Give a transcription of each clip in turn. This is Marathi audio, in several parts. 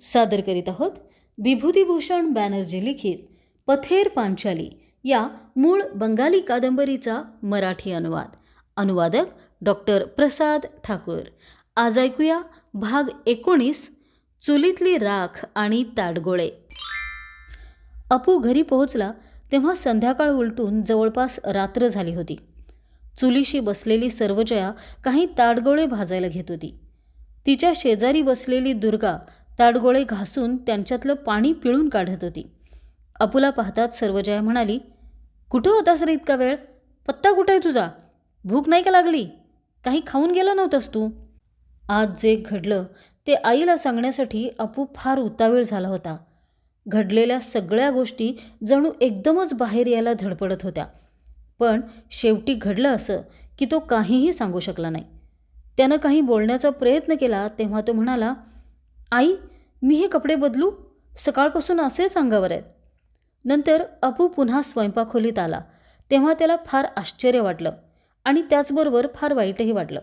सादर करीत आहोत विभूतिभूषण बॅनर्जी लिखित पथेर पांचाली या मूळ बंगाली कादंबरीचा मराठी अनुवाद. अनुवादक डॉक्टर प्रसाद ठाकूर. आज ऐकूया भाग एकोणीस चुलीतली राख आणि ताडगोळे. अपू घरी पोहोचला तेव्हा संध्याकाळ उलटून जवळपास रात्र झाली होती. चुलीशी बसलेली सर्वजया काही ताडगोळे भाजायला घेत होती. तिच्या शेजारी बसलेली दुर्गा ताडगोळे घासून त्यांच्यातलं पाणी पिळून काढत होती. अपुला पाहताच सर्वजया म्हणाली कुठं होतास रे इतका वेळ? पत्ता कुठं आहे तुझा? भूक नाही का लागली? काही खाऊन गेला नव्हतास तू? आज जे घडलं ते आईला सांगण्यासाठी अपू फार उतावीळ झाला होता. घडलेल्या सगळ्या गोष्टी जणू एकदमच बाहेर यायला धडपडत होत्या. पण शेवटी घडलं असं की तो काहीही सांगू शकला नाही. त्यानं काही बोलण्याचा प्रयत्न केला तेव्हा तो म्हणाला आई मी हे कपडे बदलू? सकाळपासून असेच अंगावर आहेत. नंतर अपू पुन्हा स्वयंपाकखोलीत आला तेव्हा त्याला फार आश्चर्य वाटलं आणि त्याचबरोबर फार वाईटही वाटलं.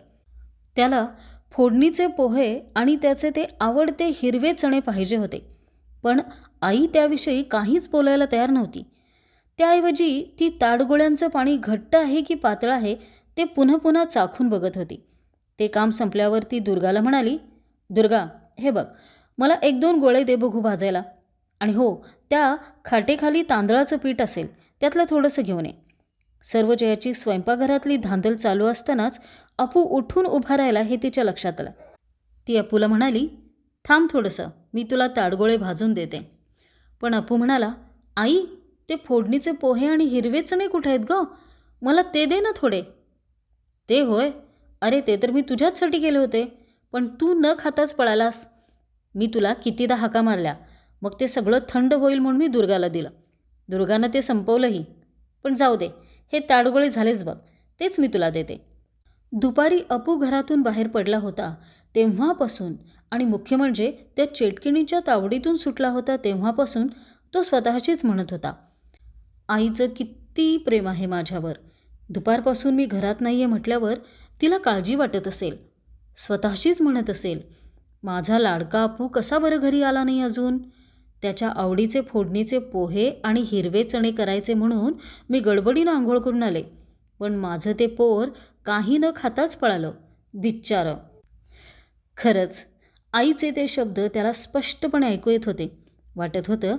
त्याला फोडणीचे पोहे आणि त्याचे ते आवडते हिरवे चणे पाहिजे होते पण आई त्याविषयी काहीच बोलायला तयार नव्हती. त्याऐवजी ती ताडगोळ्यांचं पाणी घट्ट आहे की पातळ आहे ते पुन्हा पुन्हा चाखून बघत होती. ते काम संपल्यावर ती दुर्गाला म्हणाली दुर्गा हे बघ मला एक दोन गोळे दे बघू भाजायला. आणि हो त्या खाटेखाली तांदळाचं पीठ असेल त्यातलं थोडंसं घेऊन ये. सर्व जयाची स्वयंपाकघरातली धांदल चालू असतानाच अपू उठून उभा राहिला हे तिच्या लक्षात आलं. ती अपूला म्हणाली थांब थोडंसं मी तुला ताडगोळे भाजून देते. पण अपू म्हणाला आई ते फोडणीचे पोहे आणि हिरवे चणे कुठे आहेत ग? मला ते दे ना थोडे. ते होय? अरे ते तर मी तुझ्याचसाठी केले होते. पण तू न खाताच पळालास. मी तुला कितीदा हाका मारल्या. मग ते सगळं थंड होईल म्हणून मी दुर्गाला दिलं. दुर्गानं ते संपवलंही. पण जाऊ दे हे ताडगोळे झालेच बघ. तेच मी तुला देते. दुपारी अपू घरातून बाहेर पडला होता तेव्हापासून. आणि मुख्य म्हणजे त्या चेटकिणीच्या तावडीतून सुटला होता तेव्हापासून तो स्वतःशीच म्हणत होता. आईचं किती प्रेम आहे माझ्यावर. दुपारपासून मी घरात नाही आहे म्हटल्यावर तिला काळजी वाटत असेल. स्वतःशीच म्हणत असेल माझा लाडका अपू कसा बरं घरी आला नाही अजून? त्याच्या आवडीचे फोडणीचे पोहे आणि हिरवे चणे करायचे म्हणून मी गडबडीनं आंघोळ करून आले. पण माझं ते पोर काही न खाताच पळालं. बिच्चारं. खरंच आईचे ते शब्द त्याला स्पष्टपणे ऐकू येत होते. वाटत होतं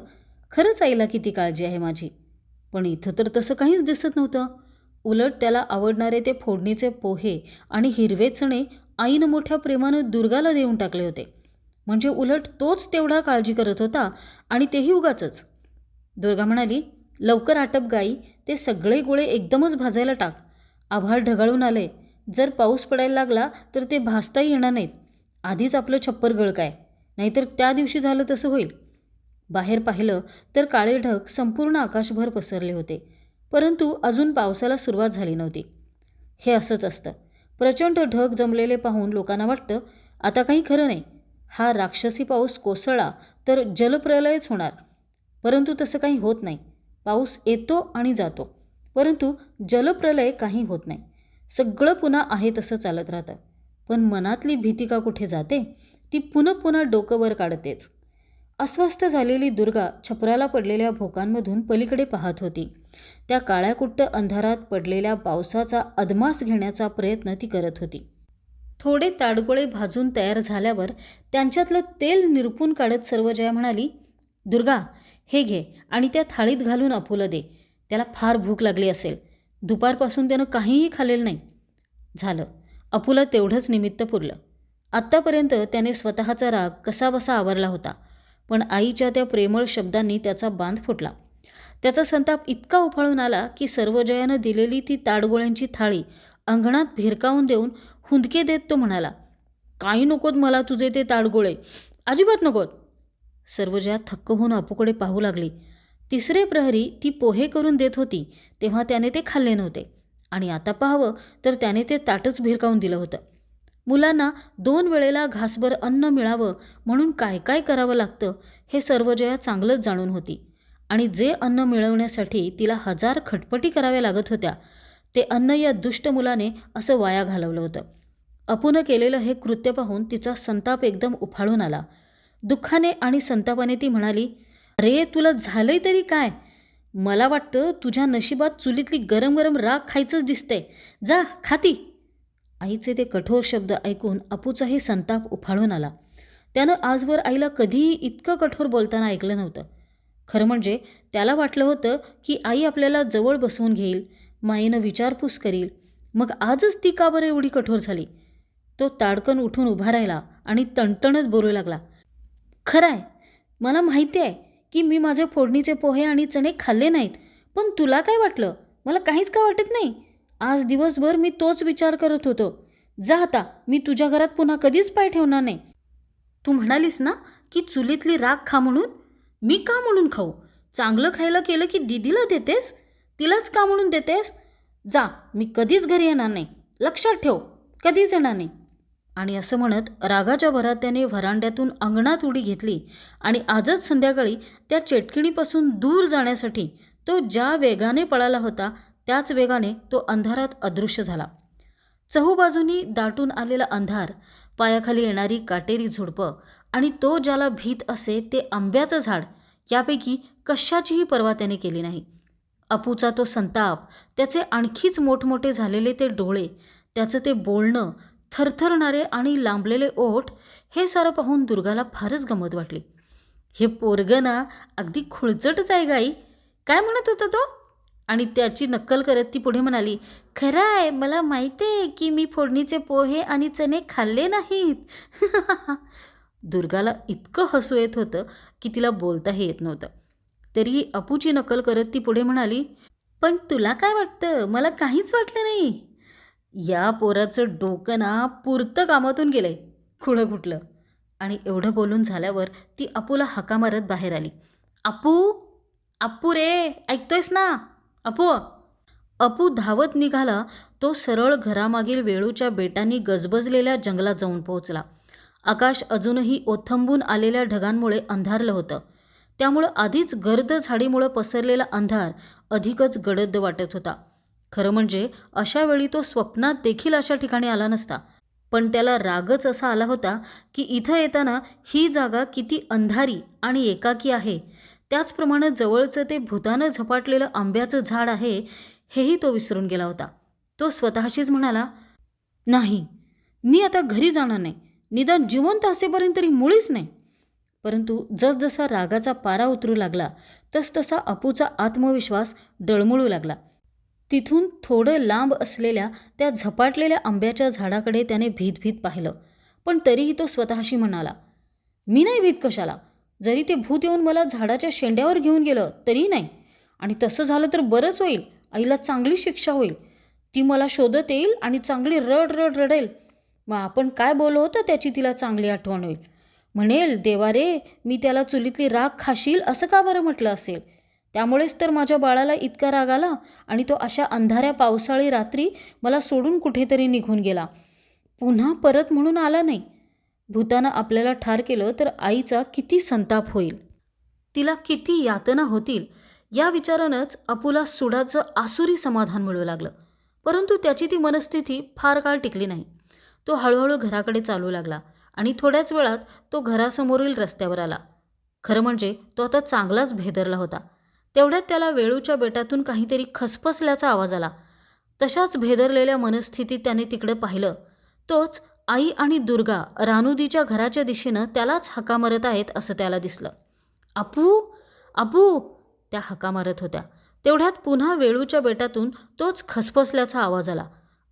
खरंच आईला किती काळजी आहे माझी. पण इथं तर तसं काहीच दिसत नव्हतं. उलट त्याला आवडणारे ते फोडणीचे पोहे आणि हिरवे चणे आईनं मोठ्या प्रेमानं दुर्गाला देऊन टाकले होते. म्हणजे उलट तोच तेवढा काळजी करत होता आणि तेही उगाचच. दुर्गा म्हणाली लवकर आटप गाई ते सगळे गोळे एकदमच भाजायला टाक. आभाळ ढगाळून आले जर पाऊस पडायला लागला तर ते भाजताही येणार नाहीत. आधीच आपलं छप्पर गळ काय नाहीतर त्या दिवशी झालं तसं होईल. बाहेर पाहिलं तर काळे ढग संपूर्ण आकाशभर पसरले होते. परंतु अजून पावसाला सुरुवात झाली नव्हती. हे असंच असतं. प्रचंड ढग जमलेले पाहून लोकांना वाटतं आता काही खरं नाही. हा राक्षसी पाऊस कोसळला तर जलप्रलयच होणार. परंतु तसं काही होत नाही. पाऊस येतो आणि जातो. परंतु जलप्रलय काही होत नाही. सगळं पुन्हा आहे तसं चालत राहतं. पण मनातली भीती का कुठे जाते? ती पुन्हा पुन्हा डोकं वर काढतेच. अस्वस्थ झालेली दुर्गा छपराला पडलेल्या भोकांमधून पलीकडे पाहत होती. त्या काळ्याकुट्ट अंधारात पडलेल्या पावसाचा अदमास घेण्याचा प्रयत्न ती करत होती. थोडे ताडगोळे भाजून तयार झाल्यावर त्यांच्यातलं तेल निरपून काढत सर्वजया म्हणाली दुर्गा हे घे आणि त्या थाळीत घालून अपुलं दे. त्याला फार भूक लागली असेल. दुपारपासून त्यानं काहीही खालेलं नाही. झालं. अपुला तेवढंच निमित्त पुरलं. आत्तापर्यंत त्याने स्वतःचा राग कसाबसा आवरला होता. पण आईच्या त्या प्रेमळ शब्दांनी त्याचा बांध फुटला. त्याचा संताप इतका उफाळून आला की सर्वजयानं दिलेली ती ताडगोळ्यांची थाळी अंगणात भिरकावून देऊन हुंदके देत तो म्हणाला काही नकोत मला तुझे ते ताडगोळे. अजिबात नकोत. सर्वजया थक्क होऊन अपूकडे पाहू लागली. तिसरे प्रहरी ती पोहे करून देत होती तेव्हा त्याने ते खाल्ले नव्हते. आणि आता पाहावं तर त्याने ते ताटच भिरकावून दिलं होतं. मुलांना दोन वेळेला घासभर अन्न मिळावं म्हणून काय काय करावं लागतं हे सर्वजया चांगलंच जाणून होती. आणि जे अन्न मिळवण्यासाठी तिला हजार खटपटी कराव्या लागत होत्या ते अन्न या दुष्ट मुलाने असं वाया घालवलं होतं. अपूनं केलेलं हे कृत्य पाहून तिचा संताप एकदम उफाळून आला. दुःखाने आणि संतापाने ती म्हणाली अरे तुला झालंय तरी काय? मला वाटतं तुझ्या नशिबात चुलीतली गरम गरम राग खायचंच दिसतंय. जा खाती आईचे ते कठोर शब्द ऐकून अपूचाही संताप उफाळून आला. त्यानं आजवर आईला कधीही इतकं कठोर बोलताना ऐकलं नव्हतं. खरं म्हणजे त्याला वाटलं होतं की आई आपल्याला जवळ बसवून घेईल माईनं विचारपूस करील. मग आजच ती का बरं एवढी कठोर झाली? तो ताडकन उठून उभा राहिला आणि तणतणत बोलू लागला. खरं आहे मला माहिती आहे की मी माझे फोडणीचे पोहे आणि चणे खाल्ले नाहीत पण तुला काय वाटलं? मला काहीच का वाटत नाही? आज दिवसभर मी तोच विचार करत होतो. जा आता मी तुझ्या घरात पुन्हा कधीच पाय ठेवणार नाही. तू म्हणालीस ना की चुलीतली राग खा म्हणून? मी का म्हणून खाऊ? चांगलं खायला केलं की दिदीला देतेस? तिलाच का म्हणून देतेस? जा मी कधीच घरी येणार नाही. लक्षात ठेव कधीच येणार नाही. आणि असं म्हणत रागाच्या भरात त्याने व्हरांड्यातून अंगणात उडी घेतली आणि आजच संध्याकाळी त्या चेटकिणीपासून दूर जाण्यासाठी तो ज्या वेगाने पळाला होता त्याच वेगाने तो अंधारात अदृश्य झाला. चहूबाजूनी दाटून आलेला अंधार पायाखाली येणारी काटेरी झुडपं आणि तो ज्याला भीत असे ते आंब्याचं झाड यापैकी कशाचीही पर्वा त्याने केली नाही. अपूचा तो संताप त्याचे आणखीच मोठमोठे झालेले ते डोळे त्याचं ते बोलणं थरथरणारे आणि लांबलेले ओठ हे सारं पाहून दुर्गाला फारच गमत वाटली. हे पोरगं ना अगदी खुळचटच आहे गाई. काय म्हणत होता तो? आणि त्याची नक्कल करत ती पुढे म्हणाली खरं आहे मला माहिती आहे की मी फोडणीचे पोहे आणि चणे खाल्ले नाहीत. दुर्गाला इतकं हसू येत होतं की तिला बोलताही येत नव्हतं. तरीही अपूची नकल करत ती पुढे म्हणाली पण तुला काय वाटतं? मला काहीच वाटलं नाही. या पोराचं डोकं ना पुरतं कामातून गेलंय खुळं कुठलं आणि एवढं बोलून झाल्यावर ती अपूला हाका मारत बाहेर आली. अपू अप्पू रे ऐकतोयस ना? अपू अपू धावत निघाला तो सरळ घरामागील वेळूच्या बेटांनी गजबजलेल्या जंगलात जाऊन पोहोचला. आकाश अजूनही ओथंबून आलेल्या ढगांमुळे अंधारलं होतं. त्यामुळं आधीच गर्द झाडीमुळं पसरलेला अंधार अधिकच गडद वाटत होता. खरं म्हणजे अशा वेळी तो स्वप्नात देखील अशा ठिकाणी आला नसता. पण त्याला रागच असा आला होता की इथं येताना ही जागा किती अंधारी आणि एकाकी आहे. त्याचप्रमाणे जवळचं ते भूतानं झपाटलेलं आंब्याचं झाड आहे हेही तो विसरून गेला होता. तो स्वतःशीच म्हणाला नाही मी आता घरी जाणार नाही. निदान जिवंत असेपर्यंत तरी मुळीच नाही. परंतु जसजसा रागाचा पारा उतरू लागला तसतसा अपूचा आत्मविश्वास डळमळू लागला. तिथून थोडं लांब असलेल्या त्या झपाटलेल्या आंब्याच्या झाडाकडे त्याने भीत भीत पाहिलं. पण तरीही तो स्वतःशी म्हणाला मी नाही भीत कशाला? जरी ते भूत येऊन मला झाडाच्या शेंड्यावर घेऊन गेलं तरी नाही. आणि तसं झालं तर बरंच होईल. आईला चांगली शिक्षा होईल. ती मला शोधत येईल आणि चांगली रड रड रडेल. मग आपण काय बोललो होतं त्याची तिला चांगली आठवण होईल? म्हणेल देवा रे मी त्याला चुलीतली राग खाशील असं का बरं म्हटलं असेल? त्यामुळेच तर माझ्या बाळाला इतका राग आला आणि तो अशा अंधाऱ्या पावसाळी रात्री मला सोडून कुठेतरी निघून गेला. पुन्हा परत म्हणून आला नाही. भूतानं आपल्याला ठार केलं तर आईचा किती संताप होईल? तिला किती यातना होतील? या विचारानंच अपूला सुडाचं आसुरी समाधान मिळू लागलं. परंतु त्याची ती मनस्थिती फार काळ टिकली नाही. तो हळूहळू घराकडे चालू लागला आणि थोड्याच वेळात तो घरासमोरील रस्त्यावर आला. खरं म्हणजे तो आता चांगलाच भेदरला होता. तेवढ्यात त्याला वेळूच्या बेटातून काहीतरी खसपसल्याचा आवाज आला. तशाच भेदरलेल्या मनस्थितीत त्याने तिकडे पाहिलं. तोच आई आणि दुर्गा रानुदीच्या घराच्या दिशेनं त्यालाच हका मारत आहेत असं त्याला दिसलं. अपू अपू त्या हका मारत होत्या. तेवढ्यात पुन्हा वेळूच्या बेटातून तोच खसफसल्याचा आवाज आला.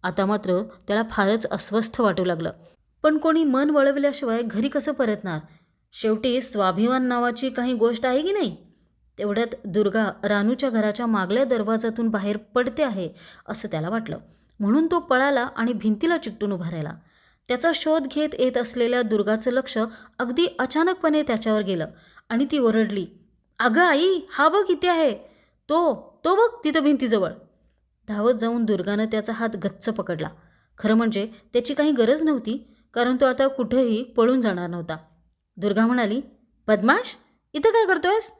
आता मात्र त्याला फारच अस्वस्थ वाटू लागलं. पण कोणी मन वळवल्याशिवाय घरी कसं परतणार? शेवटी स्वाभिमान नावाची काही गोष्ट आहे की नाही? तेवढ्यात दुर्गा रानूच्या घराच्या मागल्या दरवाजातून बाहेर पडते आहे असं त्याला वाटलं. म्हणून तो पळाला आणि भिंतीला चिकटून उभा राहिला. त्याचा शोध घेत येत असलेल्या दुर्गाचं लक्ष अगदी अचानकपणे त्याच्यावर गेलं आणि ती ओरडली अगं आई हा बघ इथे आहे. तो तो बघ तिथं भिंतीजवळ. धावत जाऊन दुर्गानं त्याचा हात गच्च पकडला. खरं म्हणजे त्याची काही गरज नव्हती कारण तो आता कुठंही पळून जाणार नव्हता. दुर्गा म्हणाली बदमाश इथं काय करतोयस?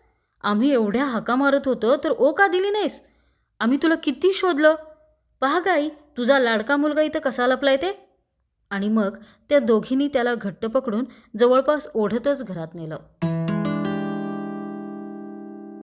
आम्ही एवढ्या हाका मारत होतो तर ओ का दिली नाहीस. आम्ही तुला किती शोधलं? पहा गाई तुझा लाडका मुलगा इथं कसा लपलाय ते? आणि मग त्या दोघींनी त्याला घट्ट पकडून जवळपास ओढतच घरात नेलं.